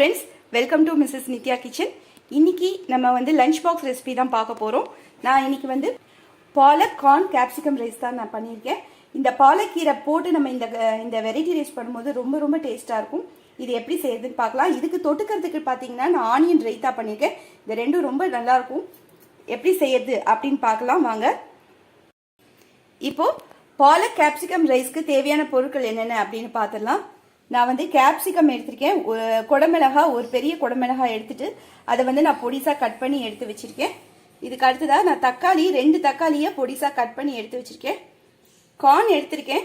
Friends welcome to Mrs Nithya kitchen இன்னைக்கு நம்ம வந்து லஞ்ச் பாக்ஸ் ரெசிபி தான் பார்க்க போகிறோம் நான் இன்னைக்கு வந்து பாலக் கார்ன் கேப்சிகம் ரைஸ் தான் நான் பண்ணியிருக்கேன். இந்த பாலக்கீரை போட்டு நம்ம இந்த இந்த வெரைட்டி ரைஸ் பண்ணும்போது ரொம்ப ரொம்ப டேஸ்ட்டாக இருக்கும். இது எப்படி செய்யறதுன்னு பார்க்கலாம். இதுக்கு தொட்டுக்கிறதுக்கு பார்த்தீங்கன்னா நான் ஆனியன் ரைத்தா பண்ணியிருக்கேன். இது ரெண்டும் ரொம்ப நல்லாயிருக்கும் எப்படி செய்யறது அப்படின்னு பார்க்கலாம். வாங்க. இப்போது பாலக் கேப்சிகம் ரைஸ்க்கு தேவையான பொருட்கள் என்னென்ன அப்படின்னு பார்த்துடலாம். நான் வந்து கேப்சிகம் எடுத்திருக்கேன். குடமிளகா ஒரு பெரிய குடமிளகா எடுத்துட்டு அதை வந்து நான் பொடிசா கட் பண்ணி எடுத்து வச்சிருக்கேன். இதுக்கு அடுத்ததாக நான் தக்காளி ரெண்டு தக்காளியை பொடிசா கட் பண்ணி எடுத்து வச்சிருக்கேன். கார்ன் எடுத்திருக்கேன்.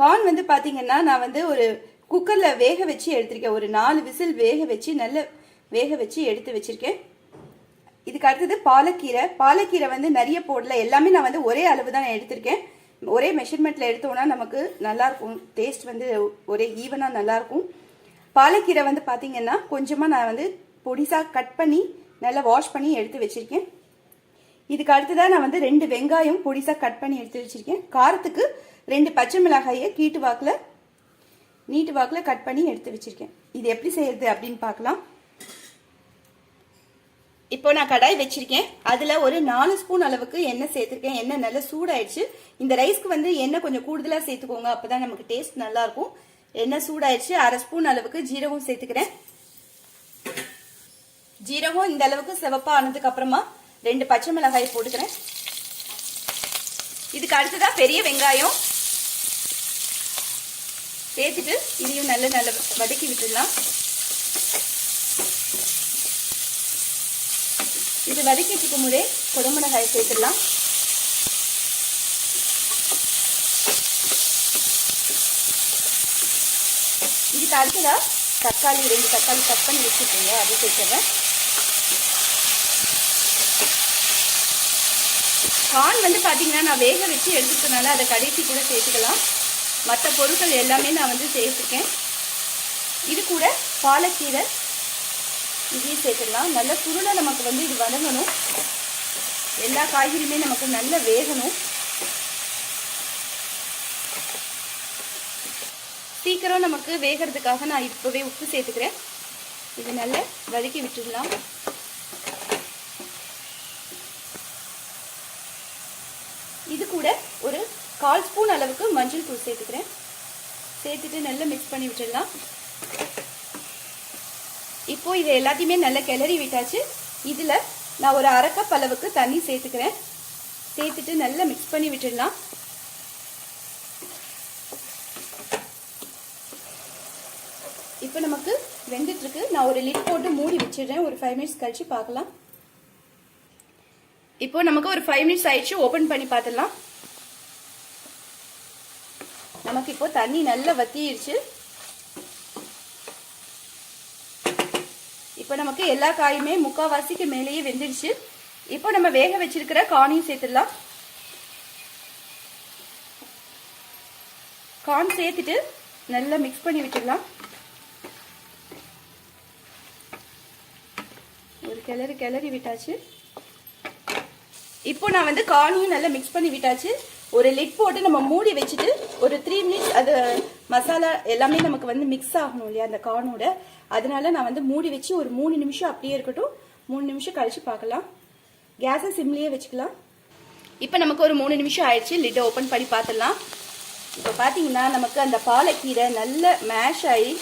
கார்ன் வந்து பார்த்தீங்கன்னா நான் வந்து ஒரு குக்கரில் வேக வச்சு எடுத்திருக்கேன். ஒரு நாலு விசில் வேக வச்சு நல்ல வேக வச்சு எடுத்து வச்சிருக்கேன். இதுக்கு அடுத்தது பாலக்கீரை. பாலக்கீரை வந்து நிறைய போடல. எல்லாமே நான் வந்து ஒரே அளவு தான் நான் எடுத்திருக்கேன். ஒரே மெஷர்மெண்ட்ல எடுத்தோன்னா நமக்கு நல்லா இருக்கும் டேஸ்ட் வந்து ஒரே ஈவனா நல்லா இருக்கும் பாலக்கீரை வந்து பாத்தீங்கன்னா கொஞ்சமா நான் வந்து பொடிசா கட் பண்ணி நல்லா வாஷ் பண்ணி எடுத்து வச்சிருக்கேன். இதுக்கு அடுத்ததா நான் வந்து ரெண்டு வெங்காயம் பொடிசா கட் பண்ணி எடுத்து வச்சிருக்கேன். காரத்துக்கு ரெண்டு பச்சை மிளகாயை கீட்டு வாக்குல நீட்டு வாக்குல கட் பண்ணி எடுத்து வச்சிருக்கேன். இது எப்படி செய்யறது அப்படின்னு பார்க்கலாம். இப்போ நான் கடாய் வச்சிருக்கேன். அதில் ஒரு நாலு ஸ்பூன் அளவுக்கு எண்ணெய் சேர்த்துருக்கேன். எண்ணெய் நல்லா சூடாயிடுச்சு. இந்த ரைஸ்க்கு வந்து எண்ணெய் கொஞ்சம் கூடுதலாக சேர்த்துக்கோங்க. அப்போ தான் நமக்கு டேஸ்ட் நல்லாயிருக்கும். எண்ணெய் சூடாயிடுச்சு. அரை ஸ்பூன் அளவுக்கு ஜீரகம் சேர்த்துக்கிறேன். ஜீரகம் இந்த அளவுக்கு சிவப்பாக ஆனதுக்கு அப்புறமா ரெண்டு பச்சை மிளகாய் போட்டுக்கிறேன். இதுக்கு அடுத்ததா பெரிய வெங்காயம். சேர்த்துட்டு இதையும் நல்ல நல்ல வதக்கி விட்டுடலாம். இது வதக்கிட்டு இருக்கும் போதே குடமிளகாய் சேர்த்துடலாம். இதுக்கு அடுத்ததா தக்காளி ரெண்டு தக்காளி கட் பண்ணி வச்சுக்கோங்க. அது சேர்த்துறேன். கார்ன் வந்து பார்த்தீங்கன்னா நான் வேக வச்சு எடுத்துக்கிறதுனால அதை கடைசி கூட சேர்த்துக்கலாம். மற்ற பொருட்கள் எல்லாமே நான் வந்து சேர்த்துருக்கேன். இது கூட பாலக்கீரை இதையும் சேர்த்துடலாம். நல்ல சுருளை நமக்கு வந்து இது வதங்கணும். எல்லா காய்கறியுமே நமக்கு நல்ல வேகணும். சீக்கிரம் நமக்கு வேகிறதுக்காக நான் இப்போவே உப்பு சேர்த்துக்கிறேன். இது நல்லா வதக்கி விட்டுடலாம். இது கூட ஒரு கால் ஸ்பூன் அளவுக்கு மஞ்சள் தூள் சேர்த்துக்கிறேன். சேர்த்துட்டு நல்லா மிக்ஸ் பண்ணி விட்டுடலாம். இப்போ இது எல்லாத்தையுமே நல்லா கிளறி விட்டாச்சு. இதில் நான் ஒரு அரைக்கப் அளவுக்கு தண்ணி சேர்த்துக்கிறேன். சேர்த்துட்டு நல்லா மிக்ஸ் பண்ணி விட்டுடலாம். இப்போ நமக்கு வெந்துட்டுருக்கு. நான் ஒரு லிட் போட்டு மூடி வச்சிடுறேன். ஒரு ஃபைவ் மினிட்ஸ் கழிச்சு பார்க்கலாம். இப்போ நமக்கு ஒரு ஃபைவ் மினிட்ஸ் ஆயிடுச்சு. ஓப்பன் பண்ணி பார்த்துடலாம். நமக்கு இப்போ தண்ணி நல்லா வத்திடுச்சு இப்போ நமக்கு எல்லா காயுமே முக்காவாசிக்கு மேலேயே வெந்துடுச்சு இப்போ நம்ம வேக வச்சிருக்கிற கார்னையும் சேர்த்துடலாம். கார்ன் சேர்த்துட்டு நல்லா மிக்ஸ் பண்ணி விட்டுடலாம் ஒரு கிளறி கிளறி விட்டாச்சு. இப்போ நான் வந்து கார்னையும் நல்லா மிக்ஸ் பண்ணி விட்டாச்சு. ஒரு லிட் போட்டு நம்ம மூடி வச்சுட்டு ஒரு த்ரீ மினிட்ஸ் அது மசாலா எல்லாமே நமக்கு வந்து மிக்ஸ் ஆகணும் இல்லையா அந்த கார்னோட அதனால நான் வந்து மூடி வச்சு ஒரு மூணு நிமிஷம் அப்படியே இருக்கட்டும். மூணு நிமிஷம் கழிச்சு பார்க்கலாம். கேஸை சிம்லேயே வச்சுக்கலாம். இப்போ நமக்கு ஒரு மூணு நிமிஷம் ஆயிடுச்சு. லிட்டை ஓப்பன் பண்ணி பார்த்துடலாம். இப்போ பார்த்தீங்கன்னா நமக்கு அந்த பாலக்கீரை நல்ல மேஷ் ஆகி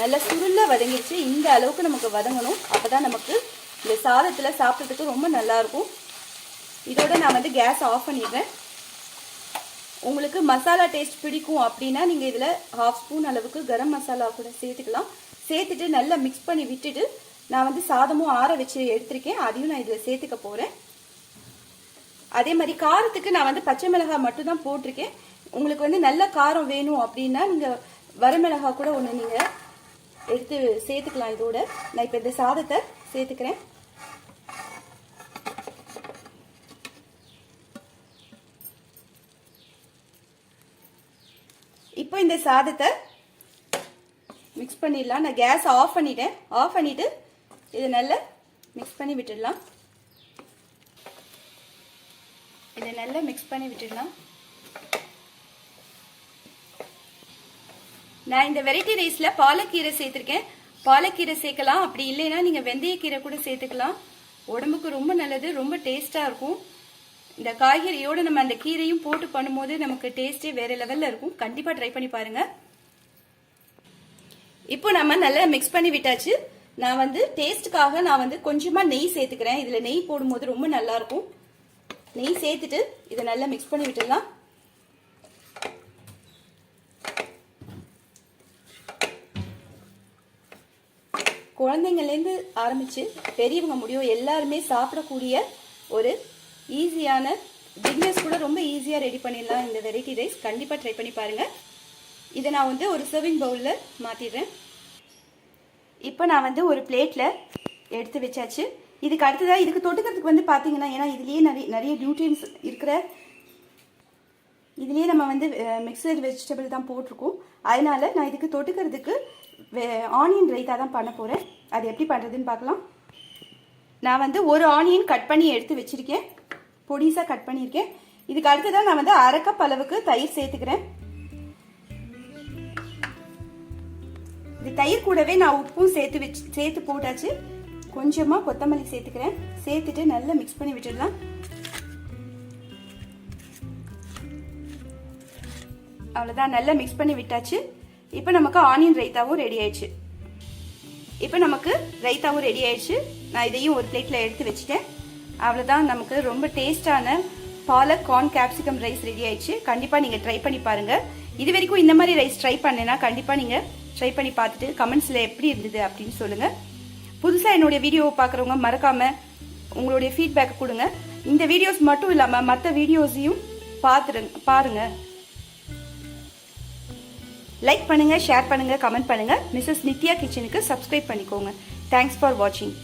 நல்ல சுருள வதங்கிடுச்சு. இந்த அளவுக்கு நமக்கு வதங்கணும். அப்பதான் நமக்கு இந்த சாதத்தில் சாப்பிட்றதுக்கு ரொம்ப நல்லாயிருக்கும் இதோட நான் வந்து கேஸ் ஆஃப் பண்ணிடுறேன். உங்களுக்கு மசாலா டேஸ்ட் பிடிக்கும் அப்படின்னா நீங்கள் இதில் ஹாஃப் ஸ்பூன் அளவுக்கு கரம் மசாலா கூட சேர்த்துக்கலாம். சேர்த்துட்டு நல்லா மிக்ஸ் பண்ணி விட்டுட்டு நான் வந்து சாதமும் ஆற வச்சு எடுத்திருக்கேன். அதையும் நான் இதில் சேர்த்துக்க போகிறேன் அதே மாதிரி காரத்துக்கு நான் வந்து பச்சை மிளகாய் மட்டும் தான் போட்டிருக்கேன். உங்களுக்கு வந்து நல்ல காரம் வேணும் அப்படின்னா நீங்கள் வரமிளகாய் கூட ஒன்று நீங்கள் எடுத்து சேர்த்துக்கலாம் இதோட. நான் இப்போ இந்த சாதத்தை சேர்த்துக்கிறேன். இப்போ இந்த சாதத்தை மிக்ஸ் பண்ணிடலாம். நான் கேஸ் ஆஃப் பண்ணிட்டேன். ஆஃப் பண்ணிவிட்டு இதை நல்லா மிக்ஸ் பண்ணி விட்டுடலாம். இதை நல்லா மிக்ஸ் பண்ணி விட்டுடலாம். நான் இந்த வெரைட்டி ரைஸில் பாலக்கீரை சேர்த்திருக்கேன். பாலக்கீரை சேர்க்கலாம். அப்படி இல்லைன்னா நீங்கள் வெந்தயக்கீரை கூட சேர்த்துக்கலாம். உடம்புக்கு ரொம்ப நல்லது. ரொம்ப டேஸ்ட்டாக இருக்கும். இந்த காய்கறியோட நம்ம அந்த கீரையும் போட்டு பண்ணும்போது நமக்கு டேஸ்டே வேற லெவலில் இருக்கும். கண்டிப்பாக ட்ரை பண்ணி பாருங்க. இப்போ நம்ம நல்லா மிக்ஸ் பண்ணி விட்டாச்சு. நான் வந்து டேஸ்ட்டுக்காக நான் வந்து கொஞ்சமாக நெய் சேர்த்துக்கிறேன். இதில் நெய் போடும்போது ரொம்ப நல்லா இருக்கும். நெய் சேர்த்துட்டு இதை நல்லா மிக்ஸ் பண்ணி விட்டுடலாம். குழந்தைங்கள்லேருந்து ஆரம்பித்து பெரியவங்க முடியும் எல்லாருமே சாப்பிடக்கூடிய ஒரு ஈஸியான பிக்னஸ் கூட ரொம்ப ஈஸியாக ரெடி பண்ணிடலாம் இந்த வெரைட்டி ரைஸ். கண்டிப்பாக ட்ரை பண்ணி பாருங்கள் இதை நான் வந்து ஒரு சர்விங் பவுலில் மாற்றிடுறேன் இப்போ நான் வந்து ஒரு பிளேட்டில் எடுத்து வச்சாச்சு. இதுக்கு அடுத்ததாக இதுக்கு தொட்டுக்கிறதுக்கு வந்து பார்த்தீங்கன்னா ஏன்னா இதுலேயே நிறைய நிறைய நியூட்ரியன்ஸ் இருக்கிற இதுலேயே நம்ம வந்து மிக்சர் வெஜிடபிள் தான் போட்டிருக்கோம். அதனால நான் இதுக்கு தொட்டுக்கிறதுக்கு ஆனியன் ரைத்தா தான் பண்ண போகிறேன் அது எப்படி பண்ணுறதுன்னு பார்க்கலாம். நான் வந்து ஒரு ஆனியன் கட் பண்ணி எடுத்து வச்சுருக்கேன். பொடிசாக கட் பண்ணியிருக்கேன். இதுக்கு அடுத்ததான் நான் வந்து அரை கப் அளவுக்கு தயிர் சேர்த்துக்கிறேன். இது தயிர் கூடவே நான் உப்பும் சேர்த்து வச்சு சேர்த்து போட்டாச்சு. கொஞ்சமாக கொத்தமல்லி சேர்த்துக்கிறேன். சேர்த்துட்டு நல்லா மிக்ஸ் பண்ணி விட்டுடலாம். அவ்வளோதான் நல்லா மிக்ஸ் பண்ணி விட்டாச்சு. இப்போ நமக்கு ஆனியன் ரைத்தாவும் ரெடி ஆயிடுச்சு. இப்போ நமக்கு ரைத்தாவும் ரெடி ஆயிடுச்சு. நான் இதையும் ஒரு பிளேட்டில் எடுத்து வச்சுட்டேன். அவ்வளோதான் நமக்கு ரொம்ப டேஸ்டான palak corn capsicum rice ready ஆயிடுச்சு. கண்டிப்பாக நீங்கள் ட்ரை பண்ணி பாருங்கள் இது வரைக்கும் இந்த மாதிரி ரைஸ் ட்ரை பண்ணேன்னா கண்டிப்பாக நீங்கள் ட்ரை பண்ணி பார்த்துட்டு கமெண்ட்ஸில் எப்படி இருந்தது அப்படின்னு சொல்லுங்கள் புதுசாக என்னுடைய வீடியோவை பார்க்குறவங்க மறக்காமல் உங்களுடைய ஃபீட்பேக் கொடுங்க. இந்த வீடியோஸ் மட்டும் இல்லாமல் மற்ற வீடியோஸையும் பார்த்துருங்க பாருங்கள் லைக் பண்ணுங்கள் ஷேர் பண்ணுங்கள் கமெண்ட் பண்ணுங்கள் மிஸ்ஸஸ் நித்யா கிச்சனுக்கு சப்ஸ்கிரைப் பண்ணிக்கோங்க. தேங்க்ஸ் ஃபார் வாட்சிங்